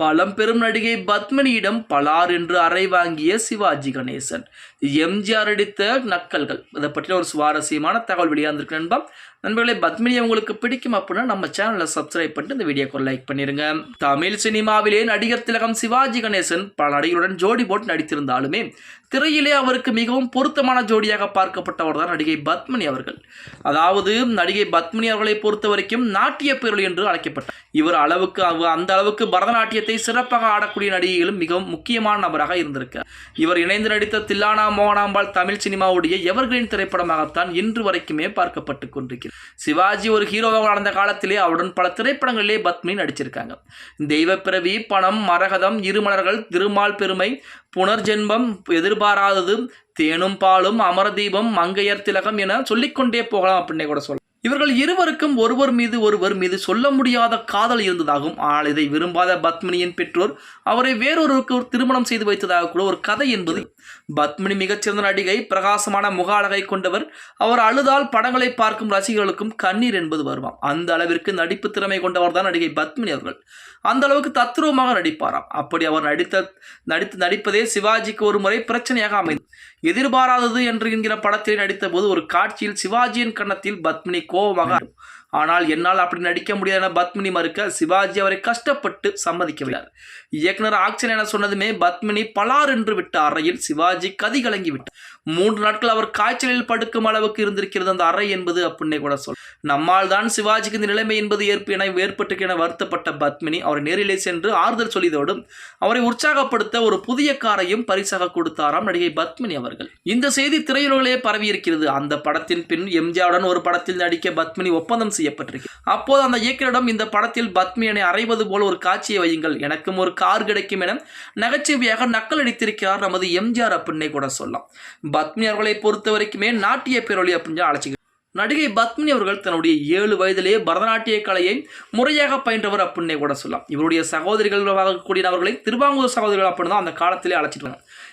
பழம்பெரும் நடிகை பத்மினியிடம் பலார் என்று அறை வாங்கிய சிவாஜி கணேசன். எம்ஜிஆர் அடித்த நக்கல்கள். இதை பற்றின ஒரு சுவாரஸ்யமான தகவல் வெளியாந்திருக்கு நண்பா நண்பர்களே பத்மினி உங்களுக்கு பிடிக்கும் அப்படின்னா நம்ம சேனலை சப்ஸ்கிரைப் பண்ணிட்டு இந்த வீடியோக்கு லைக் பண்ணிருங்க. தமிழ் சினிமாவிலே நடிகர் திலகம் சிவாஜி கணேசன் பல நடிகருடன் ஜோடி போட்டு நடித்திருந்தாலுமே திரையிலே அவருக்கு மிகவும் பொருத்தமான ஜோடியாக பார்க்கப்பட்டவர் தான் நடிகை பத்மினி அவர்கள். அதாவது நடிகை பத்மினி அவர்களை பொறுத்த வரைக்கும் நாட்டிய பேரொழி என்று அழைக்கப்பட்டார். இவர் அளவுக்கு அவ- அந்த அளவுக்கு பரதநாட்டியத்தை சிறப்பாக ஆடக்கூடிய நடிகைகளும் மிகவும் முக்கியமான நபராக இருந்திருக்கார் இவர் இணைந்து நடித்த தில்லானா மோகனாம்பாள் தமிழ் சினிமாவுடைய எவர்கிரீன் திரைப்படமாகத்தான் இன்று வரைக்குமே பார்க்கப்பட்டு கொண்டிருக்கிறது சிவாஜி ஒரு ஹீரோவாக நடந்த காலத்திலே அவருடன் பல திரைப்படங்களிலே பத்மினி நடிச்சிருக்காங்க. தெய்வப்பிறவி பணம் மரகதம் இருமலர்கள் திருமால் பெருமை புனர்ஜென்மம் எதிர்பாராதது தேனும் பாலும் அமரதீபம் மங்கையர் திலகம் என சொல்லிக்கொண்டே போகலாம் அப்படின்னே கூட சொல்லலாம். இவர்கள் இருவருக்கும் ஒருவர் மீது ஒருவர் மீது சொல்ல முடியாத காதல் இருந்ததாகவும் ஆனால் இதை விரும்பாத பத்மினியின் பெற்றோர் அவரை வேறொருவருக்கு திருமணம் செய்து வைத்ததாக கூட ஒரு கதை என்பது. பத்மினி மிகச்சிறந்த நடிகை பிரகாசமான முக அழகை கொண்டவர். அவர் அழுதால் படங்களை பார்க்கும் ரசிகர்களுக்கும் கண்ணீர் என்பது வருவாம் அந்த அளவிற்கு நடிப்பு திறமை கொண்டவர் தான் நடிகை பத்மினி அவர்கள். அந்த அளவுக்கு தத்ரூபமாக நடிப்பாராம். அப்படி அவர் நடித்த நடித்து நடிப்பதே சிவாஜிக்கு ஒரு முறை பிரச்சனையாக அமைந்தது. எதிர்பாராதது என்று என்கிற படத்தில் நடித்த போது ஒரு காட்சியில் சிவாஜியின் கன்னத்தில் பத்மினி Oh my God. ஆனால் என்னால் அப்படி நடிக்க முடியாது என பத்மினி மறுக்க சிவாஜி அவரை கஷ்டப்பட்டு சம்மதிக்கவில்லை இயக்குனர் ஆக்சன் என சொன்னதுமே பத்மினி பலார் என்று விட்ட அறையில் சிவாஜி கதி கலங்கி விட்டார். மூன்று நாட்கள் அவர் காய்ச்சலில் படுக்கும் அளவுக்கு இருந்திருக்கிறது அந்த அறை என்பது அப்படின்னே கூட சொல். நம்மால் தான் சிவாஜிக்கு இந்த நிலைமை என்பது ஏற்பு என ஏற்பட்டு என வருத்தப்பட்ட பத்மினி அவரை நேரிலே சென்று ஆறுதல் சொல்லியதோடு அவரை உற்சாகப்படுத்த ஒரு புதிய காரையும் பரிசாக கொடுத்தாராம் நடிகை பத்மினி அவர்கள். இந்த செய்தி திரையுலகிலே பரவி இருக்கிறது அந்த படத்தின் பின் எம்ஜிஆருடன் ஒரு படத்தில் நடிக்க பத்மினி ஒப்பந்தம் செய்யப்பட்டிருக்கு. அப்போது அந்த இயக்குனரிடம் இந்த படத்தில் பத்மியனை அறைவது போல ஒரு காட்சியை வையுங்கள். எனக்கும் ஒரு கார் கிடைக்கும் என நகைச்சுவையாக நக்கல் அடித்திருக்கிறார் நமது எம்ஜிஆர் அப்படின்னே கூட சொல்லலாம். பத்மினி அவர்களை பொறுத்த வரைக்குமே நாட்டிய பேரொழி அப்படின்னு அழைச்சிக்க நடிகை பத்மினி அவர்கள் தன்னுடைய ஏழு வயதிலேயே பரதநாட்டிய கலையை முறையாக பயின்றவர் அப்படின்னே கூட சொல்லலாம். இவருடைய சகோதரிகள் கூடியவர்களை திருவாங்கூர் சகோதரிகள் அப்படின்னு தான் அந்த காலத்திலே அழைச்சிட்டு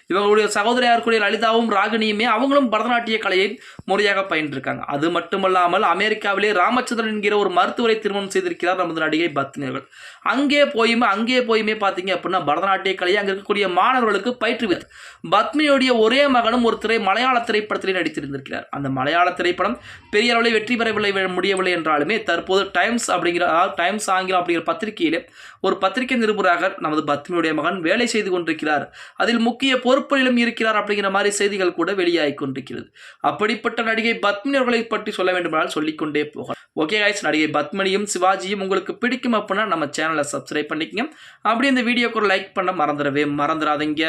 இவங்களுடைய சகோதரியாக இருக்கக்கூடிய லலிதாவும் ராகினியுமே அவங்களும் பரதநாட்டிய கலையை முறையாக பயின்றிருக்காங்க. அது மட்டுமல்லாமல் அமெரிக்காவிலே ராமச்சந்திரன் என்கிற ஒரு மருத்துவரை திருமணம் செய்திருக்கிறார் நமது நடிகை பத்மினி அவர்கள். அங்கே போயுமே அங்கே போயுமே பார்த்தீங்க அப்படின்னா பரதநாட்டிய கலையை அங்கே இருக்கக்கூடிய மாணவர்களுக்கு பயிற்றுவித்து பத்மியுடைய ஒரே மகனும் ஒரு திரை மலையாள திரைப்படத்திலே நடித்திருந்திருக்கிறார். அந்த மலையாள திரைப்படம் பெரிய அளவில் வெற்றி பெறவில்லை முடியவில்லை என்றாலுமே தற்போது டைம்ஸ் அப்படிங்கிற டைம்ஸ் ஆங்கிலம் அப்படிங்கிற பத்திரிகையிலே ஒரு பத்திரிகை நிருபராக நமது பத்மியுடைய மகன் வேலை செய்து கொண்டிருக்கிறார். அதில் முக்கிய பொறுப்பிலும் இருக்கிறார் அப்படிங்கிற மாதிரி செய்திகள் கூட வெளியாகி கொண்டிருக்கிறது. அப்படிப்பட்ட நடிகை பத்மினி அவர்களை பற்றி சொல்ல வேண்டுமானால் சொல்லிக்கொண்டே போகலாம். ஓகே காய்ஸ் நடிகை பத்மினியும் சிவாஜியும் உங்களுக்கு பிடிக்கும் அப்படின்னா நம்ம சேனலை சப்ஸ்கிரைப் பண்ணிக்கங்க. அப்படி இந்த வீடியோக்கு ஒரு லைக் பண்ண மறந்துடவே மறந்துடாதீங்க.